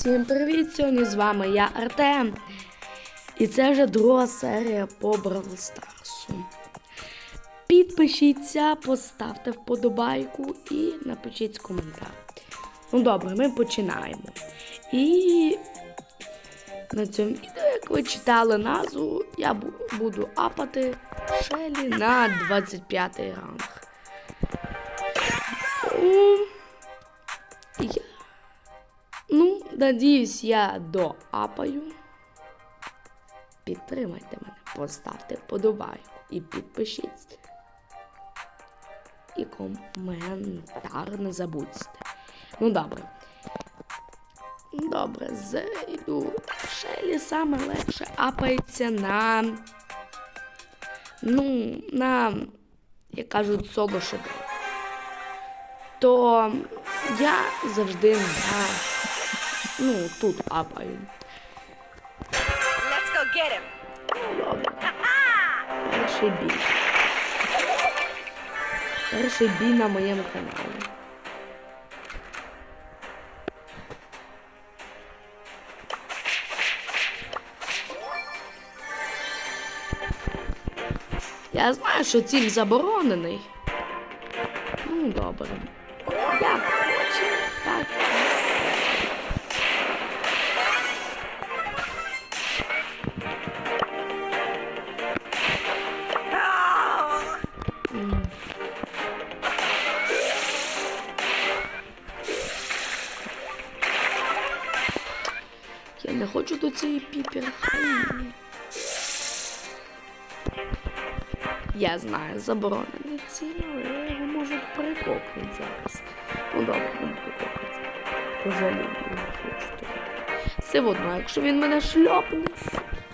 Всім привіт! Сьогодні з вами я Артем. І це вже друга серія по Бравл Старсу. Підпишіться, поставте вподобайку і напишіть коментар. Ну добре, ми починаємо. І на цьому відео, як ви читали назву, я буду апати Шелі на 25 ранг. Надіюсь, я доапаю. Підтримайте мене, поставте вподобайку і підпишіться. І коментар не забудьте. Ну, добре. Добре, зайду. Шелі саме легше апається на. Ну, на, як кажуть, соло. То я завжди на Ну, тут апаю. Let's go get him. Перший бій. Перший бій на моєму каналі. Я знаю, що ціль заборонений. Ну, добре. Цієї піперки. Я знаю, заборонений ціль, але його можу прикокнути зараз. Ну добре, не прикокнути. Пожалію, не хочу. Все одно, якщо він мене шльопне,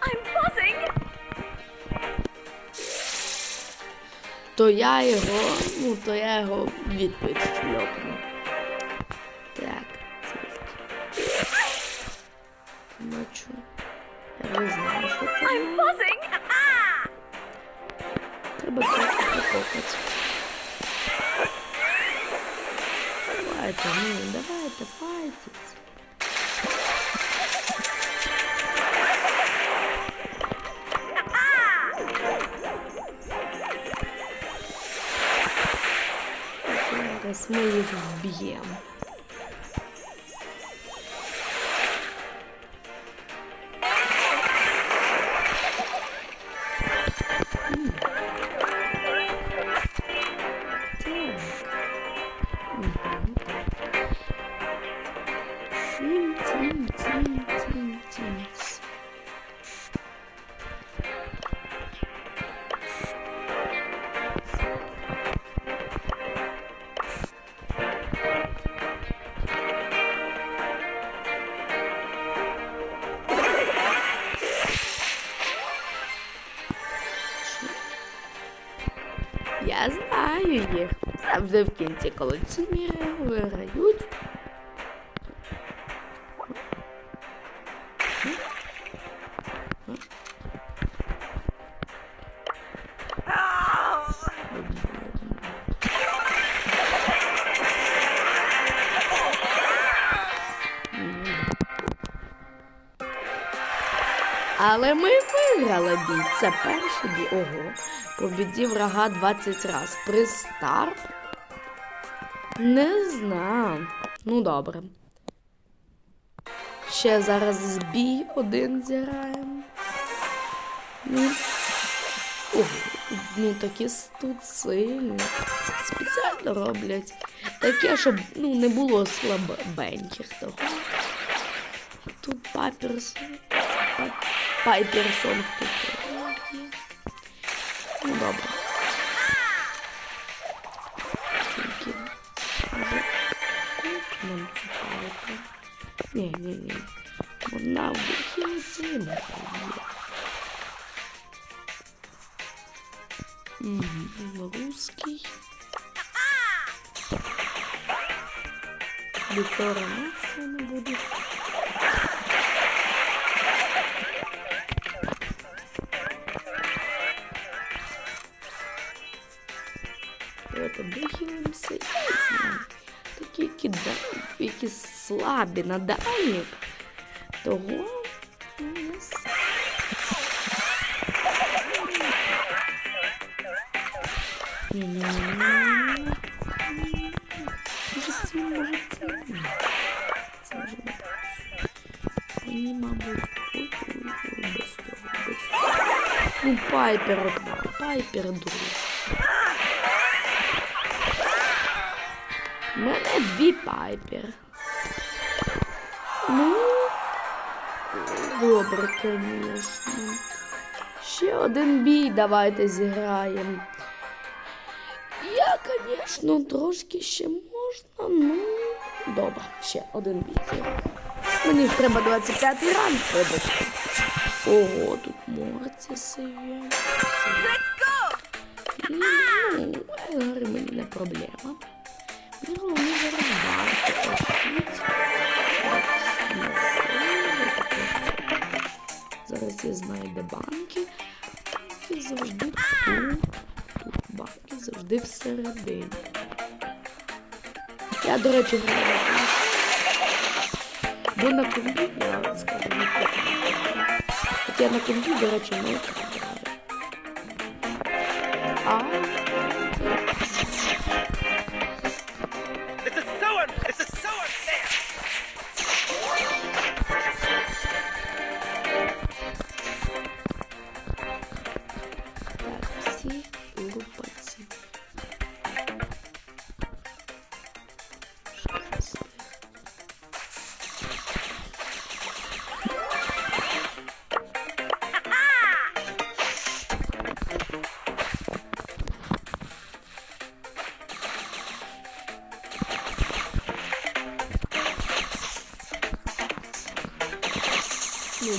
I'm buzzing. то я його, ну, то я його відповідь шльопну. Давайте, ну, давайте, файтіть. Зараз ми їх вб'ємо. Тім, знаю їх. Завжди в кінці, коли міри виграють. Але ми виграли бій. Це перший бій. Ого. Побідів врага 20 раз. При старт? Не знаю. Ну добре. Ще зараз збій один зіграємо. Ну, ну такі тут сильні. Спеціально роблять. Таке, щоб ну, не було слабеньких того. Тут паперс. па- Пайперсон тут. Є. Ну добре. Тільки може тут нам цікаво. Ні, ні, ні. Вона вихилиться і не Угу, русский. Літера нація не Давайте вихилимося і не знаю. Такі кидають, які слабі на дальніх. Того. Yes. Ні-ні-ні. Може це, може це. Ні. Це вже не так. Мені, мабуть, ой, ой, ой, без того, без того. Ну, пайпер одна, пайпер друга. У мене дві пайпер. Ну, добре, звісно. Ще один бій давайте зіграємо. Я, звісно, трошки ще можна, ну. Добре, ще один бій зіграємо. Мені ж треба 25 ранг, вибачте. Ого, тут морці go! Ну, Елгари мені не проблема. Зараз банки пошить. Зараз я знаю, де банки. Банки завжди тут. Банки завжди всередині. Я, до речі, граю. Бо на компі, я скажу, не я на компі, до речі, не граю. А,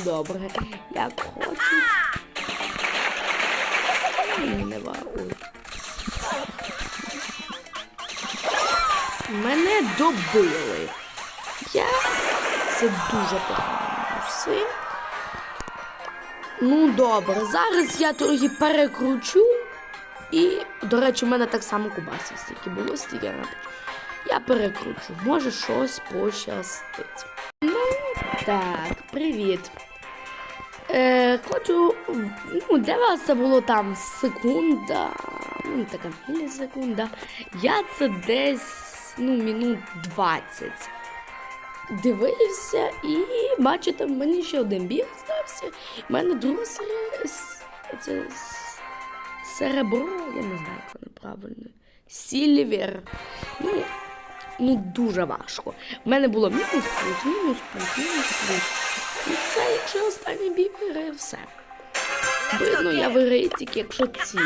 добре, як хочуть. Ні, не ва. Мене добили. Я це дуже погано. Все. Ну добре, зараз я трохи перекручу. І, до речі, в мене так само кубасів стільки було, стільки я. Я перекручу. Може щось пощастить. Ну, так, привіт. Е, хочу. Ну, для вас це було там секунда. Ну, така мілісекунда. Я це десь ну, минут 20 дивився і бачите, в мене ще один біг стався. У мене друга серія. Це серебро, я не знаю, як воно правильно. Сільвер. Ну, ну дуже важко. У мене було мінус плюс, мінус плюс, мінус плюс. І це, якщо останній бій виграє, все. Видно, я виграю тільки, якщо цілю.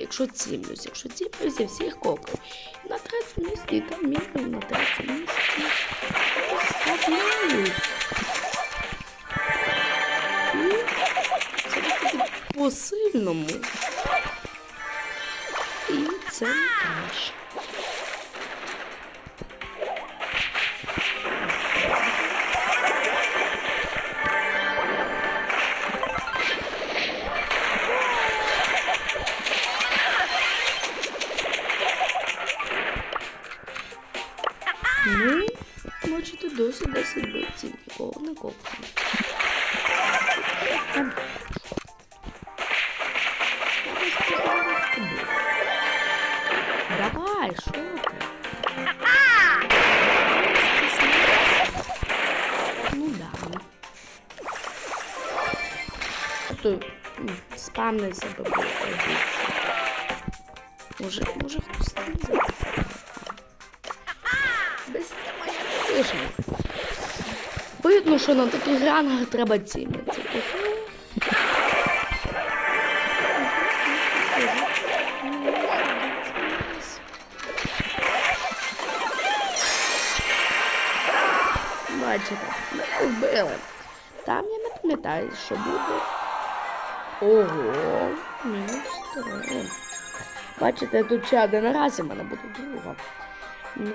Якщо цімлюсь, якщо цімлюсь, я всіх кокаю. На третьому місці, там мінімум на третьому місці. Вставляю. І це по-сильному. І це не краще. 10 бойців, нікого не копнули. Там. Я розповідаю з тобою. Давай, що ти? Ну да. ну. Просто м, спамнився би Видно, що на таких рангах треба цінитися. Бачите, мене вбили. Там я не пам'ятаю, що буде. Ого, мінус три. Бачите, тут ще один раз і в мене буде друга. Ну,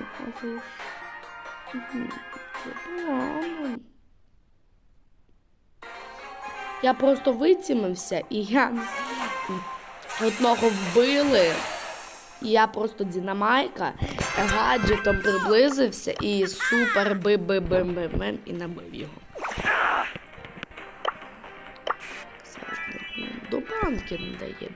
Я просто вицімився і я одного вбили. І я просто динамайка гаджетом приблизився і супер би би бим бим і набив його. До банки не дає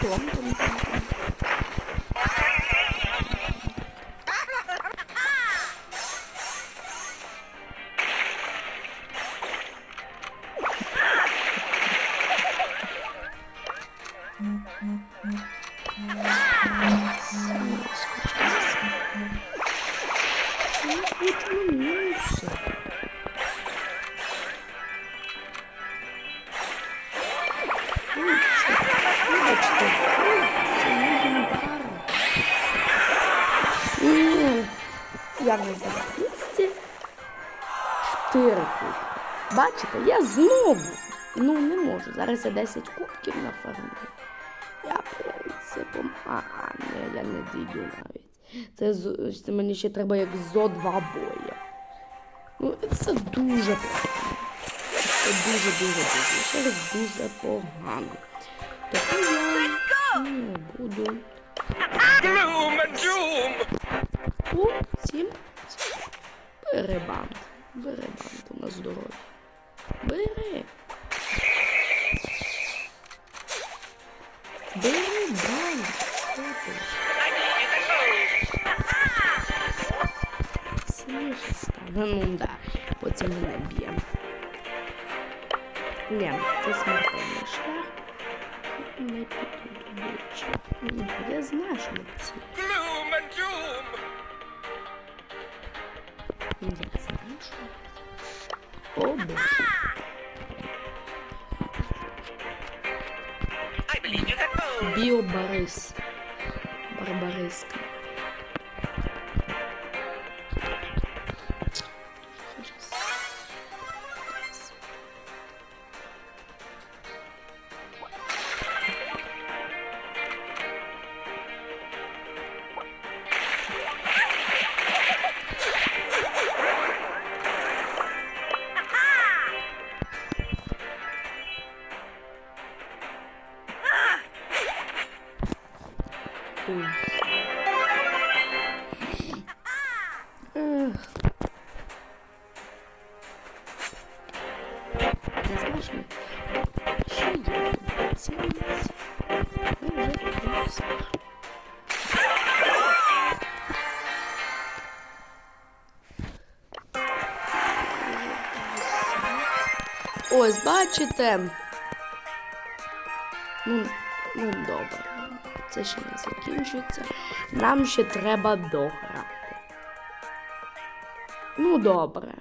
สวมเป็น це. М, Я не взяла 200. Чотири кубки. Бачите, я знову. Ну, не можу. Зараз я 10 кубків нафармую. Я принципом. А, ні, я не дійду навіть. Це, це мені ще треба як зо два боя. Ну, це дуже погано. Це дуже, дуже, дуже. Ще раз дуже погано. Тобто я не буду. Gloom and doom! Потім бери банк. Бери банк на здоров'я. Бери. Бери банк. Сильніше стане. Ну да. Потім мене б'є. Ні, це смертельний шлях. Я не піду до бічі. Ні, Я знаю, що ми ці. Gloom and doom! Я знаю, що. О, Боже. I believe you can move! Біобарис. Барбариска. Ми- що є тут? Цінниці. Ми вже. Ось, бачите. Ну, ну добре. Це ще не закінчується. Нам ще треба дограти. Ну, добре.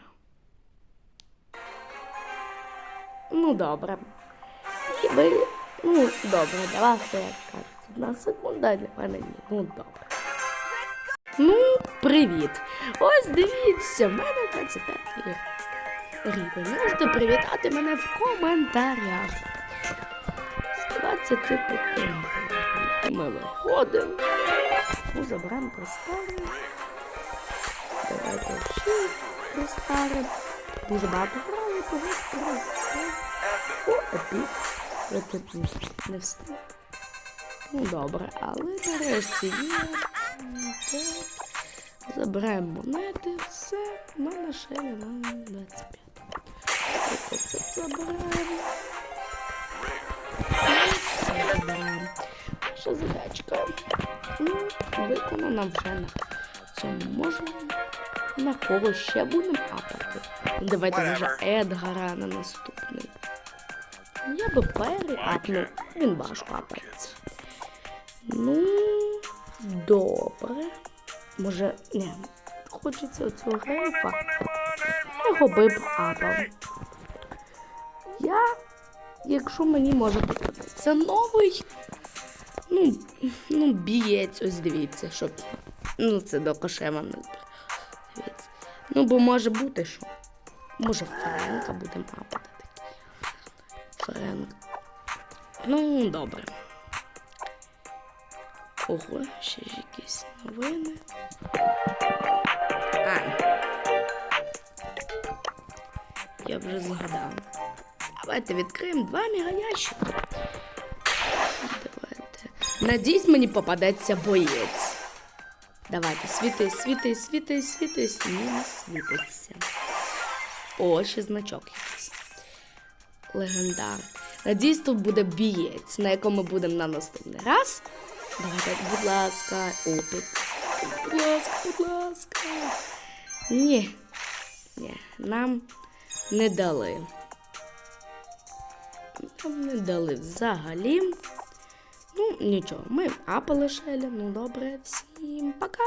Ну, добре. І ви. Ну, добре, для вас це як кажуть. Одна секунда, а для мене ні. Ну, добре. Ну, привіт. Ось дивіться, в мене 25 гривень. Можете привітати мене в коментарях. З 20 підтримок. Ми виходимо. Ну, заберемо приставимо. Давайте ще приставимо. Дуже багато грали, того тут не- не встиг. Ну добре, але нарешті є. Забираємо монети, все, в мене ще немає 25. Тобто це забираємо. Забираємо. Наша задачка. Ну, виконана вже на цьому можна. На кого ще будемо апати? Давайте вже Едгара на наступний. Я би Перry апнув. Він важко апається. Ну, добре. Може, ні, хочеться цього грейфа. Його би б апав. Я, якщо мені може попадатися новий, ну, ну, бієць, ось дивіться, щоб. Ну, це до кошема не. Дивіться. Ну, бо може бути, що. Може, Френка будемо апати Френк. Ну, добре. Ого, ще ж якісь новини. А. Я вже згадав. Давайте відкриємо два мегаящика. Давайте. Надіюсь, мені попадеться боєць. Давайте, світи, світи, світи, світи, ні, світиться. О, ще значок якийсь. Легендар. Надіюсь, тут буде бієць, на якому будемо на наступний раз. Давайте, будь ласка, опит. Будь ласка, будь ласка. Ні. Ні, нам не дали. Нам не дали взагалі. Ну, нічого, ми апали Шеля. Ну добре, всім пока!